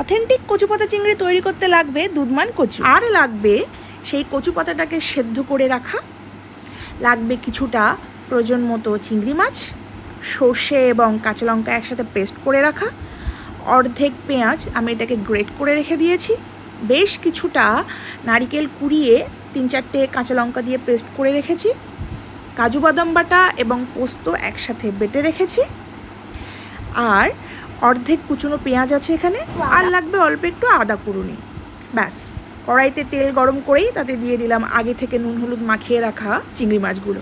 Authentic কচু পাতা চিংড়ি তৈরি করতে লাগবে দুধমান কচু। আর লাগবে সেই কচু পাতাটাকে সেদ্ধ করে রাখা। লাগবে কিছুটা প্রয়োজন মতো চিংড়ি মাছ, সর্ষে এবং কাঁচা লঙ্কা একসাথে পেস্ট করে রাখা। অর্ধেক পেঁয়াজ আমি এটাকে গ্রেট করে রেখে দিয়েছি। বেশ কিছুটা নারিকেল কুড়িয়ে তিন চারটে কাঁচা লঙ্কা দিয়ে পেস্ট করে রেখেছি। কাজু বাদাম বাটা এবং পোস্ত একসাথে বেটে রেখেছি। আর অর্ধেক কুচনো পেঁয়াজ আছে এখানে, আর লাগবে অল্প একটু আদা কুড়ুনি। ব্যাস, কড়াইতে তেল গরম করেই তাতে দিয়ে দিলাম আগে থেকে নুন হলুদ মাখিয়ে রাখা চিংড়ি মাছগুলো।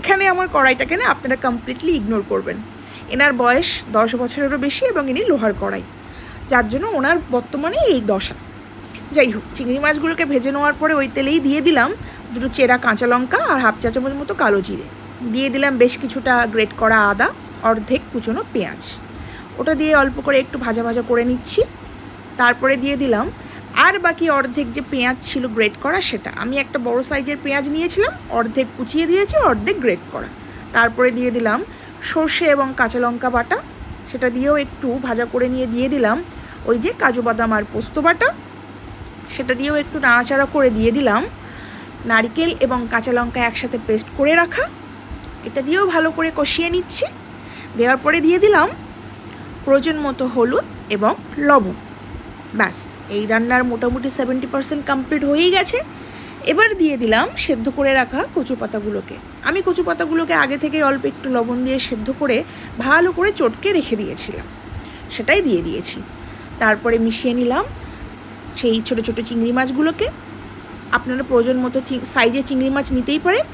এখানে আমার কড়াইটাকে না আপনারা কমপ্লিটলি ইগনোর করবেন। এনার বয়স দশ বছরেরও বেশি এবং ইনি লোহার কড়াই। যার জন্য ওনার বর্তমানে এই দশা। যাই হোক, চিংড়ি মাছগুলোকে ভেজে নেওয়ার পরে ওই তেলেই দিয়ে দিলাম দুটো চেরা কাঁচা লঙ্কা আর হাফ চা চামচ মতো কালো জিরে। দিয়ে দিলাম বেশ কিছুটা গ্রেট করা আদা, অর্ধেক কুচনো পেঁয়াজ। ওটা দিয়ে অল্প করে একটু ভাজা ভাজা করে নিচ্ছি। তারপরে দিয়ে দিলাম আর বাকি অর্ধেক যে পেঁয়াজ ছিল গ্রেট করা সেটা। আমি একটা বড় সাইজের পেঁয়াজ নিয়েছিলাম, অর্ধেক কুচিয়ে দিয়েছি, অর্ধেক গ্রেট করা। তারপরে দিয়ে দিলাম সর্ষে এবং কাঁচা লঙ্কা বাটা। সেটা দিয়েও একটু ভাজা করে নিয়ে দিয়ে দিলাম ওই যে কাজু বাদাম আর পোস্ত বাটা। সেটা দিয়েও একটু নাড়াচাড়া করে দিয়ে দিলাম। নারকেল এবং কাঁচা লঙ্কা একসাথে পেস্ট করে রাখা। এটা দিয়েও ভালো করে কষিয়ে নিচ্ছি। দেওয়ার পরে দিয়ে দিলাম প্রয়োজন মতো হলুদ এবং লবণ। ব্যাস, এই রান্নার মোটামুটি সেভেন্টি পার্সেন্ট কমপ্লিট হয়েই গেছে। এবার দিয়ে দিলাম সেদ্ধ করে রাখা কচু পাতাগুলোকে। আমি কচু পাতাগুলোকে আগে থেকে অল্প একটু লবণ দিয়ে সেদ্ধ করে ভালো করে চটকে রেখে দিয়েছিলাম। সেটাই দিয়ে দিয়েছি। তারপরে মিশিয়ে নিলাম সেই ছোটো ছোটো চিংড়ি মাছগুলোকে। আপনারা প্রয়োজন মতো সাইজের চিংড়ি মাছ নিতেই পারেন।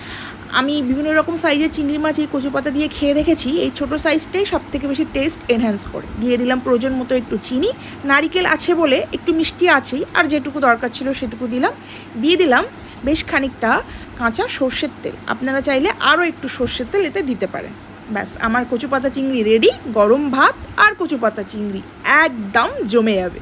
আমি বিভিন্ন রকম সাইজের চিংড়ি মাছ এই কচু পাতা দিয়ে খেয়ে দেখেছি। এই ছোটো সাইজটাই সব থেকে বেশি টেস্ট এনহ্যান্স করে। দিয়ে দিলাম প্রয়োজন মতো একটু চিনি। নারিকেল আছে বলে একটু মিষ্টি আছেই, আর যেটুকু দরকার ছিল সেটুকু দিলাম। দিয়ে দিলাম বেশ খানিকটা কাঁচা সর্ষের তেল। আপনারা চাইলে আরও একটু সর্ষের তেল এতে দিতে পারেন। ব্যাস, আমার কচু পাতা চিংড়ি রেডি গরম ভাত আর কচু পাতা চিংড়ি একদম জমে যাবে।